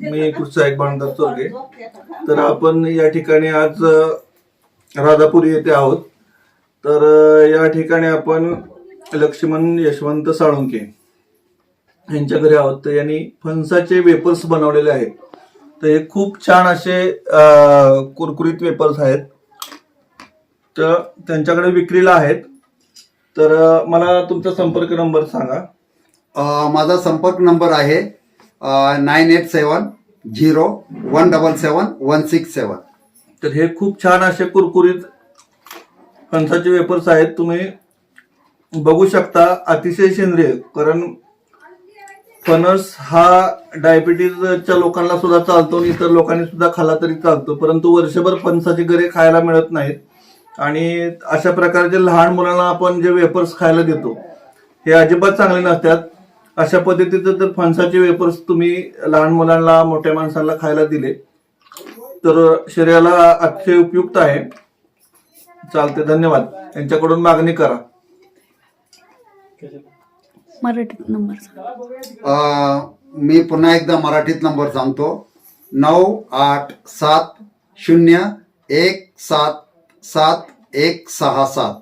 मी कृषी एक बाणकर चोरगे तर आपण या ठिकाणी आज राधापूर येथे आहोत. तर या ठिकाणी आपण लक्ष्मण यशवंत साळुंके यांच्या घरी आहोत. तर यांनी फणसाचे वेपर्स बनवलेले आहेत. तर हे खूप छान असे कुरकुरीत वेपर्स आहेत. तर त्यांच्याकडे विक्रीला आहेत. तर मला तुमचा संपर्क नंबर सांगा. माझा संपर्क नंबर आहे nine eight seven zero one double seven one six seven. तर हे खूप छान असे कुरकुरीत फणसाचे वेपर्स आहेत. तुम्ही बघू शकता अतिशय सेंद्रिय कारण फणस हा डायबिटीजच्या लोकांना सुद्धा चालतो आणि इतर लोकांनी सुद्धा खाला तरी चालतो. परंतु वर्षभर फणसाची गरे खायला मिळत नाहीत. आणि अशा प्रकारचे लहान मुलांना आपण जे वेपर्स खायला देतो हे अजिबात चांगले नसतात. अशा पद्धतीचं जर फणसाचे वेपर्स तुम्ही लहान मुलांना मोठ्या माणसांना खायला दिले. तर शरीराला अतिशय उपयुक्त आहे. चालते धन्यवाद. यांच्याकडून मागणी करा. मराठीत नंबर मी पुन्हा एकदा मराठीत नंबर सांगतो. नऊ आठ सात शून्य एक सात सात एक सहा सात.